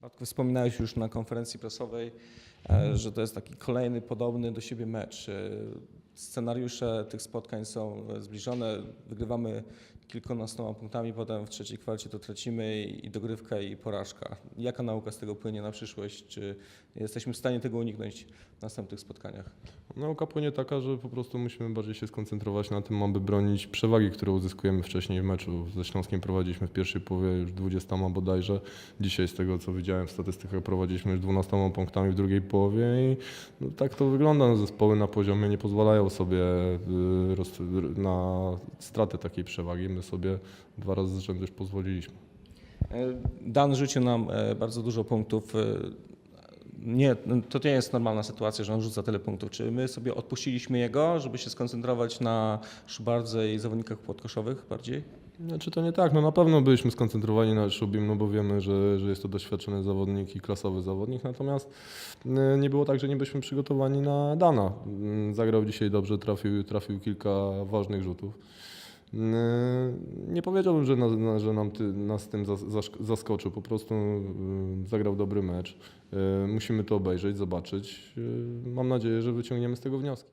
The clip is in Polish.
Bartku, wspominałeś już na konferencji prasowej, e, że to jest taki kolejny podobny do siebie mecz. Scenariusze tych spotkań są e, zbliżone. Wygrywamy kilkunastoma punktami, potem w trzeciej kwarcie to tracimy i i dogrywka i porażka. Jaka nauka z tego płynie na przyszłość? Czy jesteśmy w stanie tego uniknąć w następnych spotkaniach? Nauka płynie taka, że po prostu musimy bardziej się skoncentrować na tym, aby bronić przewagi, które uzyskujemy wcześniej w meczu. Ze Śląskiem prowadziliśmy w pierwszej połowie już 20 bodajże. Dzisiaj z tego co widziałem w statystykach prowadziliśmy już 12 punktami w drugiej połowie i no, tak to wygląda. No, zespoły na poziomie nie pozwalają sobie y, na stratę takiej przewagi. My sobie dwa razy z rzędu już pozwoliliśmy. E, Dan rzucił nam e, bardzo dużo punktów. E, Nie, to nie jest normalna sytuacja, że on rzuca tyle punktów. Czy my sobie odpuściliśmy jego, żeby się skoncentrować na Szubardze i zawodnikach płotkoszowych bardziej? Znaczy to nie tak, no na pewno byliśmy skoncentrowani na Szubim, no bo wiemy, że, że jest to doświadczony zawodnik i klasowy zawodnik, natomiast y, nie było tak, że nie byliśmy przygotowani na Dana. Mm, Zagrał dzisiaj dobrze, trafił, trafił kilka ważnych rzutów. Y, Nie powiedziałbym, że, na, że nam ty, nas tym zaskoczył, po prostu y, zagrał dobry mecz. Musimy to obejrzeć, zobaczyć. Mam nadzieję, że wyciągniemy z tego wnioski.